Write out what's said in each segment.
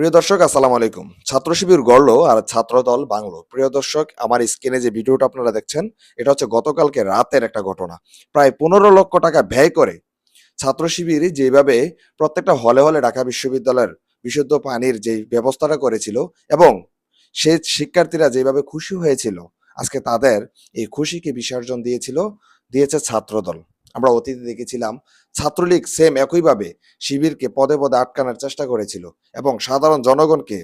প্রিয় দর্শক, আসসালামু আলাইকুম। ছাত্র শিবির গড়লো আর ছাত্রদল বাংলো। প্রিয় দর্শক, আমার স্ক্রিনে যে ভিডিওটা আপনারা দেখছেন, এটা হচ্ছে গতকালকে রাতের একটা ঘটনা। প্রায় পনেরো লক্ষ টাকা ব্যয় করে ছাত্র শিবির যেভাবে প্রত্যেকটা হলে হলে ঢাকা বিশ্ববিদ্যালয়ের বিশুদ্ধ পানির যে ব্যবস্থাটা করেছিল এবং সেই শিক্ষার্থীরা যেভাবে খুশি হয়েছিল, আজকে তাদের এই খুশিকে বিসর্জন দিয়েছিল, দিয়েছে ছাত্রদল। আমরা অতীতে দেখেছিলাম, ছাত্রলীগ সেম একইভাবে শিবিরকে পদে পদে আটকানোর চেষ্টা করেছিল এবং সাধারণ জনগণকে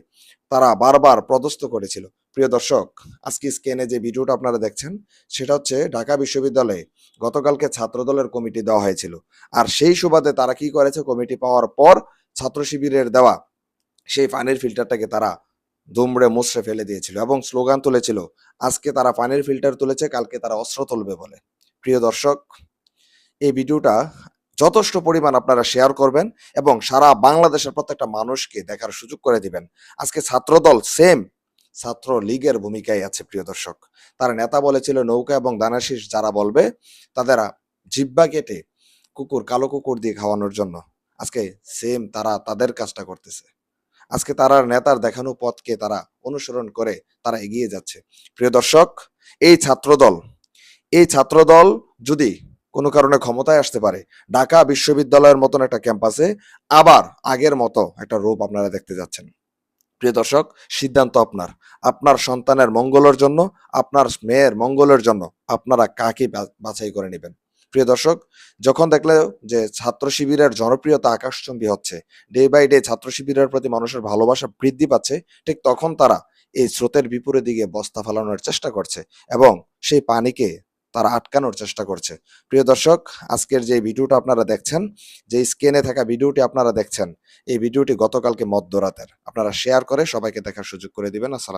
তারা বারবার প্রদস্ত করেছিল। প্রিয় দর্শক, আজকে স্ক্যানে যে ভিডিওটা আপনারা দেখছেন, সেটা হচ্ছে ঢাকা বিশ্ববিদ্যালয়ে গতকালকে ছাত্রদলের কমিটি দেওয়া হয়েছিল। আর সেই সুবাদে তারা কি করেছে? কমিটি পাওয়ার পর ছাত্র শিবিরের দেওয়া সেই পানির ফিল্টারটাকে তারা দুমড়ে মুচড়ে ফেলে দিয়েছিল এবং স্লোগান তুলেছিল, আজকে তারা পানির ফিল্টার তুলেছে, কালকে তারা অস্ত্র তুলবে বলে। প্রিয় দর্শক এই ভিডিওটা যথেষ্ট পরিমাণ আপনারা শেয়ার করবেন এবং সারা বাংলাদেশের প্রত্যেকটা মানুষকে দেখার সুযোগ করে দিবেন। আজকে ছাত্রদল সেম ছাত্র লীগের ভূমিকায় আছে, প্রিয় দর্শক। তার নেতা বলেছিল, নৌকা এবং দানাশিস যারা বলবে, তাদের জিব্বা কেটে কুকুর, কালো কুকুর দিয়ে খাওয়ানোর জন্য। আজকে সেম তারা তাদের কাজটা করতেছে। আজকে তারা নেতার দেখানো পথকে তারা অনুসরণ করে তারা এগিয়ে যাচ্ছে। প্রিয় দর্শক, এই ছাত্রদল এই ছাত্রদল যদি কোনো কারণে ক্ষমতায় আসতে পারে। ঢাকা বিশ্ববিদ্যালয়ের মতন একটা ক্যাম্পাসে আবার আগের মতো একটা রূপ আপনারা দেখতে যাচ্ছেন। প্রিয় দর্শক, সিদ্ধান্ত আপনার। আপনার সন্তানের মঙ্গলের জন্য, আপনার মেয়ের মঙ্গলের জন্য আপনারা কাকে বাছাই করে নেবেন? প্রিয় দর্শক, যখন দেখলে যে ছাত্র শিবিরের জনপ্রিয়তা আকাশচুম্বী হচ্ছে ডে বাই ডে ছাত্র শিবিরের প্রতি মানুষের ভালোবাসা বৃদ্ধি পাচ্ছে, ঠিক তখন তারা এই স্রোতের বিপরীত দিকে বস্তা ফেলানোর চেষ্টা করছে এবং সেই পানিকে তারা আটকানোর চেষ্টা করছে। প্রিয় দর্শক, আজকের যে ভিডিওটা আপনারা দেখছেন, যে স্ক্রিনে থাকা ভিডিওটি আপনারা দেখছেন, এই ভিডিওটি গতকালকে মধ্যরাতের। আপনারা শেয়ার করে সবাইকে দেখার সুযোগ করে দিবেন। আসসালাম